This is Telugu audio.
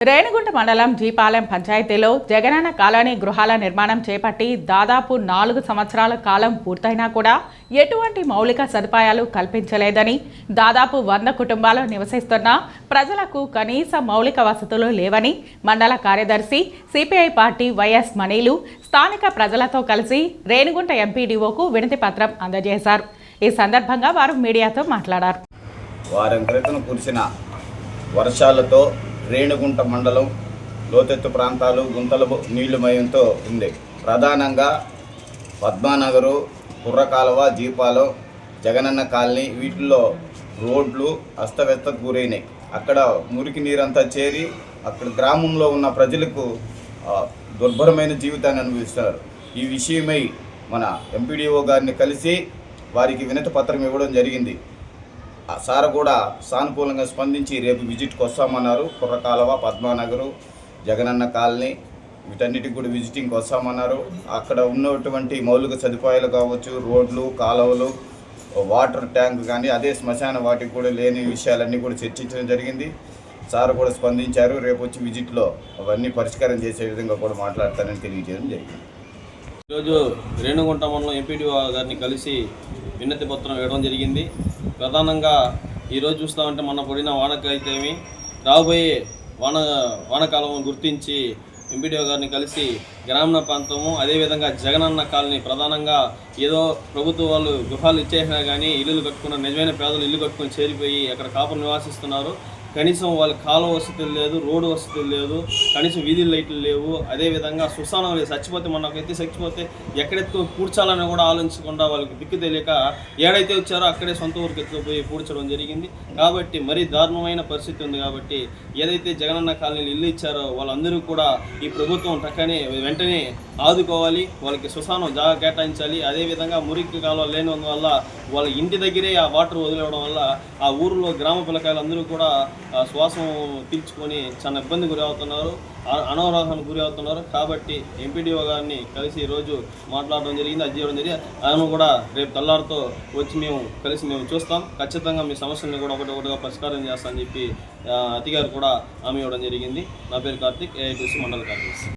రేణిగుంట మండలం జీపాలెం పంచాయతీలో జగనన్న కాలనీ గృహాల నిర్మాణం చేపట్టి దాదాపు నాలుగు సంవత్సరాల కాలం పూర్తయినా కూడా ఎటువంటి మౌలిక సదుపాయాలు కల్పించలేదని దాదాపు వంద కుటుంబాలు నివసిస్తున్న ప్రజలకు కనీస మౌలిక వసతులు లేవని మండల కార్యదర్శి సిపిఐ పార్టీ వైఎస్ మణిలు స్థానిక ప్రజలతో కలిసి రేణిగుంట ఎంపీడీఓకు వినతి పత్రం అందజేశారు. ఈ సందర్భంగా వారు మీడియాతో మాట్లాడారు. వారం క్రితం కురిసిన వర్షాలతో రేణుగుంట మండలం లోతెత్తు ప్రాంతాలు గుంతల నీళ్ళుమయంతో ఉంది. ప్రధానంగా పద్మానగరు కుర్రకాలువ దీపాలం జగనన్న కాలనీ వీటిల్లో రోడ్లు అస్తవ్యస్తకు గురైనాయి. అక్కడ మురికి నీరంతా చేరి అక్కడ గ్రామంలో ఉన్న ప్రజలకు దుర్భరమైన జీవితాన్ని అనుభవిస్తున్నారు. ఈ విషయమై మన ఎంపీడీఓ గారిని కలిసి వారికి వినతి పత్రం ఇవ్వడం జరిగింది. సార్ కూడా సానుకూలంగా స్పందించి రేపు విజిట్కి వస్తామన్నారు. కుర్రకాలవ పద్మానగరు జగనన్న కాలనీ వీటన్నిటికి కూడా విజిటింగ్కి వస్తామన్నారు. అక్కడ ఉన్నటువంటి మౌలిక సదుపాయాలు కావచ్చు రోడ్లు కాలువలు వాటర్ ట్యాంక్ కానీ అదే శ్మశాన వాటికి కూడా లేని విషయాలన్నీ కూడా చర్చించడం జరిగింది. సార్ కూడా స్పందించారు. రేపు వచ్చి విజిట్లో అవన్నీ పరిష్కారం చేసే విధంగా కూడా మాట్లాడతానని తెలియజేయడం జరిగింది. ఈరోజు రేణుగుంట మండలం ఎంపీడీఓ గారిని కలిసి విన్నతి పత్రం ఇవ్వడం జరిగింది. ప్రధానంగా ఈరోజు చూస్తామంటే మొన్న పడిన వానకైతేమి రాబోయే వాన వానకాలం గుర్తించి ఎంపీడీఓ గారిని కలిసి గ్రామీణ ప్రాంతము అదేవిధంగా జగనన్న కాలనీ ప్రధానంగా ఏదో ప్రభుత్వం వాళ్ళు గృహాలు ఇచ్చేసినా కానీ ఇల్లులు కట్టుకున్న నిజమైన పేదలు ఇల్లు కట్టుకొని చేరిపోయి అక్కడ కాపులు నివాసిస్తున్నారు. కనీసం వాళ్ళ కాలువ వసతులు లేదు రోడ్డు వసతులు లేదు కనీసం వీధి లైట్లు లేవు. అదేవిధంగా సుస్థానం లేదు. చచ్చిపోతే మనకైతే చచ్చిపోతే ఎక్కడెత్తు పూడ్చాలని కూడా ఆలోచించకుండా వాళ్ళకి దిక్కు తెలియక ఏడైతే వచ్చారో అక్కడే సొంత ఊరికి ఎత్తుకుపోయి పూడ్చడం జరిగింది. కాబట్టి మరీ దారుణమైన పరిస్థితి ఉంది కాబట్టి ఏదైతే జగనన్న కాలనీలు ఇల్లు ఇచ్చారో వాళ్ళందరూ కూడా ఈ ప్రభుత్వం టక్కనే వెంటనే ఆదుకోవాలి. వాళ్ళకి సుసానం జాగా కేటాయించాలి. అదేవిధంగా మురికి కాలువ లేనందువల్ల వాళ్ళ ఇంటి దగ్గరే ఆ వాటర్ వదిలేవడం వల్ల ఆ ఊరిలో గ్రామ పిల్లకాయలు అందరూ కూడా శ్వాసం పీల్చుకొని చాలా ఇబ్బంది గురి అవుతున్నారు అనారోగ్యానికి గురి అవుతున్నారు కాబట్టి ఎంపీడీఓ గారిని కలిసి ఈరోజు మాట్లాడడం జరిగింది. అది చేయడం జరిగింది. ఆయన కూడా రేపు తెల్లారితో వచ్చి మేము కలిసి మేము చూస్తాం. ఖచ్చితంగా మీ సమస్యలను కూడా ఒకటి ఒకటిగా పరిష్కారం చేస్తామని చెప్పి అతిగారు కూడా హామీ ఇవ్వడం జరిగింది. నా పేరు కార్తిక్ ఏఐటీసీ మండల కార్యదర్శి.